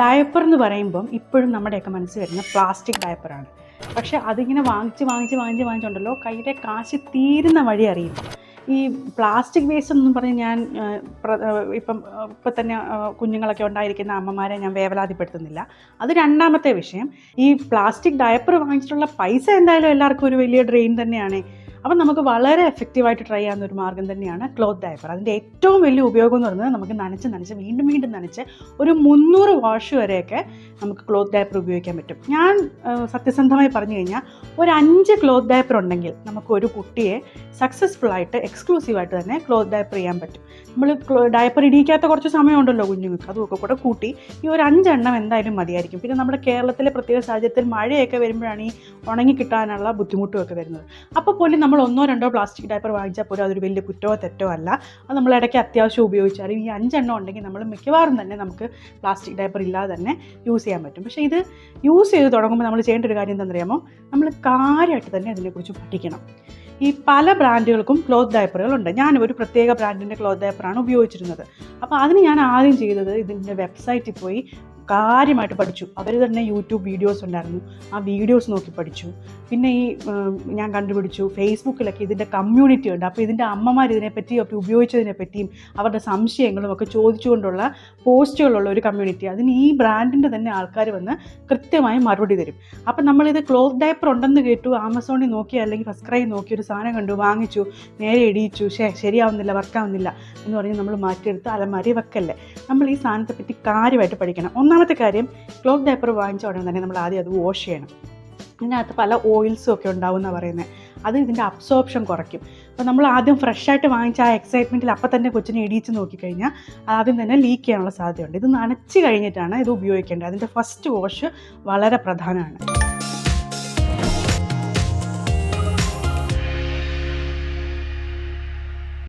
Diaper എന്ന് പറയുമ്പം ഇപ്പോഴും നമ്മുടെയൊക്കെ മനസ്സിൽ വരുന്ന പ്ലാസ്റ്റിക് ഡയപ്പറാണ്. പക്ഷെ അതിങ്ങനെ വാങ്ങിച്ച് വാങ്ങിച്ച് വാങ്ങിച്ച് വാങ്ങിച്ചുണ്ടല്ലോ കയ്യിലെ കാശ് തീരുന്ന വഴി അറിയില്ല. ഈ പ്ലാസ്റ്റിക് വേസ്റ്റ് എന്നും പറഞ്ഞ് ഞാൻ ഇപ്പം ഇപ്പം തന്നെ കുഞ്ഞുങ്ങളൊക്കെ ഉണ്ടായിരിക്കുന്ന അമ്മമാരെ ഞാൻ വേവലാതിപ്പെടുത്തുന്നില്ല. അത് രണ്ടാമത്തെ വിഷയം. ഈ പ്ലാസ്റ്റിക് ഡയപ്പർ വാങ്ങിച്ചിട്ടുള്ള പൈസ എന്തായാലും എല്ലാവർക്കും ഒരു വലിയ ഡ്രെയിൻ തന്നെയാണ്. അപ്പം നമുക്ക് വളരെ എഫക്റ്റീവായിട്ട് ട്രൈ ചെയ്യാവുന്ന ഒരു മാർഗം തന്നെയാണ് ക്ലോത്ത് ഡയപ്പർ അതിന്റെ ഏറ്റവും വലിയ ഉപയോഗം എന്ന് പറയുന്നത് നമുക്ക് നനച്ച് നനച്ച് വീണ്ടും വീണ്ടും നനച്ച് ഒരു മുന്നൂറ് വാഷ് വരെയൊക്കെ നമുക്ക് ക്ലോത്ത് ഡയപ്പർ ഉപയോഗിക്കാൻ പറ്റും. ഞാൻ സത്യസന്ധമായി പറഞ്ഞു കഴിഞ്ഞാൽ ഒരു അഞ്ച് ക്ലോത്ത് ഡയപ്പർ ഉണ്ടെങ്കിൽ നമുക്ക് ഒരു കുട്ടിയെ സക്സസ്ഫുൾ ആയിട്ട് എക്സ്ക്ലൂസീവായിട്ട് തന്നെ ക്ലോത്ത് ഡയപ്പർ ചെയ്യാൻ പറ്റും. നമ്മൾ ഡയപ്പർ ഇടിക്കാത്ത കുറച്ച് സമയമുണ്ടല്ലോ കുഞ്ഞുങ്ങൾക്ക്. അതൊക്കെ കൂടെ കൂട്ടി ഈ ഒരു അഞ്ചെണ്ണം എന്തായാലും മതിയായിരിക്കും. പിന്നെ നമ്മുടെ കേരളത്തിലെ പ്രത്യേക സാഹചര്യത്തിൽ മഴയൊക്കെ വരുമ്പോഴാണ് ഈ ഉണങ്ങി കിട്ടാനുള്ള ബുദ്ധിമുട്ടുമൊക്കെ വരുന്നത്. അപ്പോൾ പോലും നമ്മൾ ഒന്നോ രണ്ടോ പ്ലാസ്റ്റിക് ഡയപ്പർ വാങ്ങിച്ചാൽ പോലും അതൊരു വലിയ കുറ്റമോ തെറ്റോ അല്ല. അത് നമ്മൾ ഇടയ്ക്ക് അത്യാവശ്യം ഉപയോഗിച്ചാലും ഈ അഞ്ചെണ്ണം ഉണ്ടെങ്കിൽ നമ്മൾ മിക്കവാറും തന്നെ നമുക്ക് പ്ലാസ്റ്റിക് ഡയപ്പർ ഇല്ലാതെ തന്നെ യൂസ് ചെയ്യാൻ പറ്റും. പക്ഷേ ഇത് യൂസ് ചെയ്ത് തുടങ്ങുമ്പോൾ നമ്മൾ ചെയ്യേണ്ട ഒരു കാര്യം എന്താണെന്നറിയാമോ? നമ്മൾ കാര്യമായിട്ട് തന്നെ അതിനെക്കുറിച്ച് പഠിക്കണം. ഈ പല ബ്രാൻഡുകൾക്കും ക്ലോത്ത് ഡയപ്പറുകളുണ്ട്. ഞാൻ ഒരു പ്രത്യേക ബ്രാൻഡിന്റെ ക്ലോത്ത് ഡയപ്പറാണ് ഉപയോഗിച്ചിരുന്നത്. അപ്പോൾ അതിന് ഞാൻ ആദ്യം ചെയ്തത് ഇതിന്റെ വെബ്സൈറ്റിൽ പോയി കാര്യമായിട്ട് പഠിച്ചു. അവർ തന്നെ യൂട്യൂബ് വീഡിയോസ് ഉണ്ടായിരുന്നു. ആ വീഡിയോസ് നോക്കി പഠിച്ചു. പിന്നെ ഈ ഞാൻ കണ്ടുപിടിച്ചു. ഫേസ്ബുക്കിലൊക്കെ ഇതിന്റെ കമ്മ്യൂണിറ്റി ഉണ്ട്. അപ്പോൾ ഇതിന്റെ അമ്മമാർ ഇതിനെപ്പറ്റി ഒക്കെ ഉപയോഗിച്ചതിനെ പറ്റിയും അവരുടെ സംശയങ്ങളും ഒക്കെ ചോദിച്ചുകൊണ്ടുള്ള പോസ്റ്റുകളുള്ള ഒരു കമ്മ്യൂണിറ്റി അതിന് ഈ ബ്രാൻഡിന്റെ തന്നെ ആൾക്കാർ വന്ന് കൃത്യമായി മറുപടി തരും. അപ്പം നമ്മളിത് ക്ലോത്ത് ഡയപ്പർ ഉണ്ടെന്ന് കേട്ടു. ആമസോണിൽ നോക്കി അല്ലെങ്കിൽ ഫസ്റ്റ് ക്രൈ നോക്കി ഒരു സാധനം കണ്ടു. വാങ്ങിച്ചു. നേരെ ഇടിയിച്ചു. ശേ ശരിയാവുന്നില്ല വർക്കാവുന്നില്ല എന്ന് പറഞ്ഞ് നമ്മൾ മാറ്റിയെടുത്ത് അലമാരി വെക്കല്ലേ? നമ്മൾ ഈ സാധനത്തെ പറ്റി കാര്യമായിട്ട് പഠിക്കണം. ഒന്നാമത്തെ കാര്യം ക്ലോക്ക് ഡയപ്പർ വാങ്ങിച്ച ഉടനെ തന്നെ നമ്മൾ ആദ്യം അത് വാഷ് ചെയ്യണം. ഇതിനകത്ത് പല ഓയിൽസും ഒക്കെ ഉണ്ടാവും എന്നാണ് പറയുന്നത് അത് ഇതിന്റെ അബ്സോർപ്ഷൻ കുറയ്ക്കും. അപ്പോൾ നമ്മൾ ആദ്യം ഫ്രഷായിട്ട് വാങ്ങിച്ച ആ എക്സൈറ്റ്മെന്റിൽ അപ്പം തന്നെ കൊച്ചിനെ ഇടിയിച്ച് നോക്കിക്കഴിഞ്ഞാൽ ആദ്യം തന്നെ ലീക്ക് ചെയ്യാനുള്ള സാധ്യതയുണ്ട്. ഇത് നനച്ച് കഴിഞ്ഞിട്ടാണ് ഇത് ഉപയോഗിക്കേണ്ടത്. അതിന്റെ ഫസ്റ്റ് വാഷ് വളരെ പ്രധാനമാണ്.